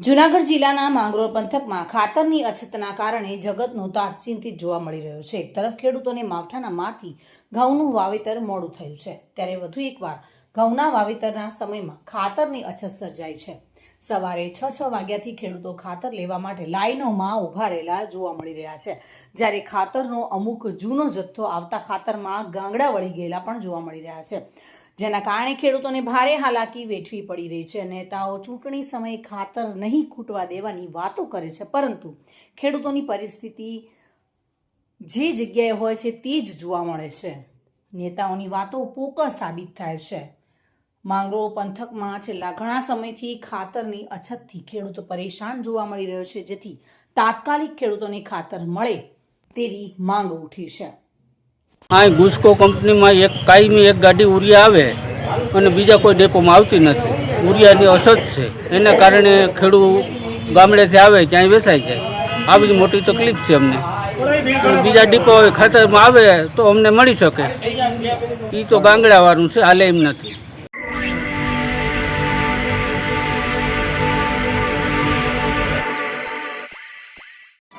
જૂનાગઢ જિલ્લાના માંગરોળ પંથકમાં ખાતરની અછતના કારણે જગતનો તાત ચિંતિત જોવા મળી રહ્યો છે. એક તરફ ખેડૂતોને માવઠાના મારથી ઘઉંનું વાવેતર મોડું થયું છે. ત્યારે વધુ એકવાર ઘઉંના વાવેતરના સમયમાં ખાતરની અછત સર્જાઈ છે. સવારે છ છ વાગ્યાથી ખેડૂતો ખાતર લેવા માટે લાઈનોમાં ઊભા રહેલા જોવા મળી રહ્યા છે. જ્યારે ખાતરનો અમુક જૂનો જથ્થો આવતા ખાતરમાં ગાંગડા વળી ગયેલા પણ જોવા મળી રહ્યા છે. જેના કારણે ખેડૂતોને ભારે હાલાકી વેઠવી પડી રહી છે. નેતાઓ ચૂંટણી સમયે ખાતર નહીં ખૂટવા દેવાની વાતો કરે છે, પરંતુ ખેડૂતોની પરિસ્થિતિ જે જગ્યાએ હોય છે તે જ જોવા મળે છે. નેતાઓની વાતો પોકળ સાબિત થાય છે. માંગરોળ પંથકમાં છેલ્લા ઘણા સમયથી ખાતરની અછતથી ખેડૂતો પરેશાન જોવા મળી રહ્યો છે, જેથી તાત્કાલિક ખેડૂતોને ખાતર મળે તેવી માંગ ઉઠી છે. આ ગુસ્કો કંપનીમાં એક કાયમી એક ગાડી ઉરિયા આવે અને બીજા કોઈ ડેપોમાં આવતી નથી. ઉરિયાની અછત છે. એના કારણે ખેડૂત ગામડેથી આવે, ક્યાંય વેચાઈ જાય. આવી જ મોટી તકલીફ છે અમને. બીજા ડીપો ખાતરમાં આવે તો અમને મળી શકે. એ તો ગાંગડાવાળું છે, હાલે એમ નથી.